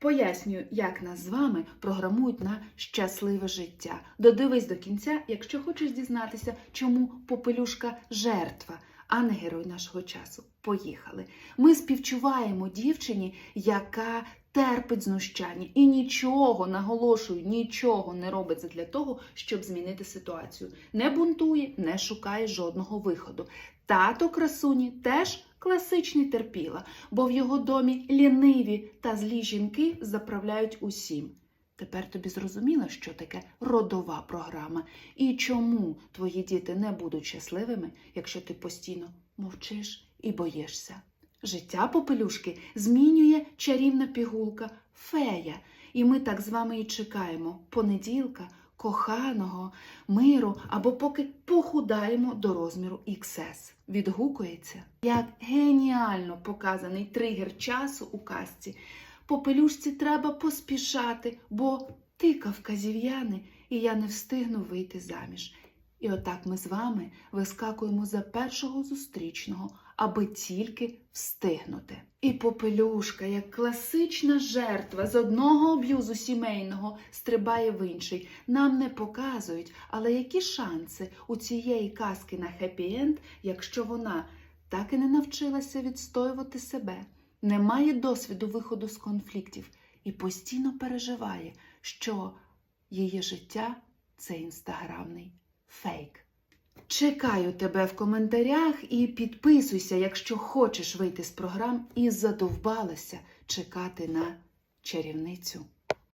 Пояснюю, як нас з вами програмують на щасливе життя. Додивись до кінця, якщо хочеш дізнатися, чому попелюшка жертва, а не герой нашого часу. Поїхали. Ми співчуваємо дівчині, яка терпить знущання і нічого, наголошую, нічого не робить для того, щоб змінити ситуацію. Не бунтує, не шукає жодного виходу. Тато красуні теж класичний терпіла, бо в його домі ліниві та злі жінки заправляють усім. Тепер тобі зрозуміло, що таке родова програма, і чому твої діти не будуть щасливими, якщо ти постійно мовчиш і боїшся. Життя попелюшки змінює чарівна пігулка фея, і ми так з вами і чекаємо понеділка, коханого, миру або поки похудаємо до розміру XS. Відгукується, як геніально показаний тригер часу у казці. Попелюшці треба поспішати, бо ти кавказів'яни, і я не встигну вийти заміж. І отак ми з вами вискакуємо за першого зустрічного, аби тільки встигнути. І попелюшка, як класична жертва з одного аб'юзу сімейного, стрибає в інший. Нам не показують, але які шанси у цієї казки на хеппі-енд, якщо вона так і не навчилася відстоювати себе, не має досвіду виходу з конфліктів і постійно переживає, що її життя це інстаграмний фейк. Чекаю тебе в коментарях і підписуйся, якщо хочеш вийти з програм і задовбалася чекати на чарівницю.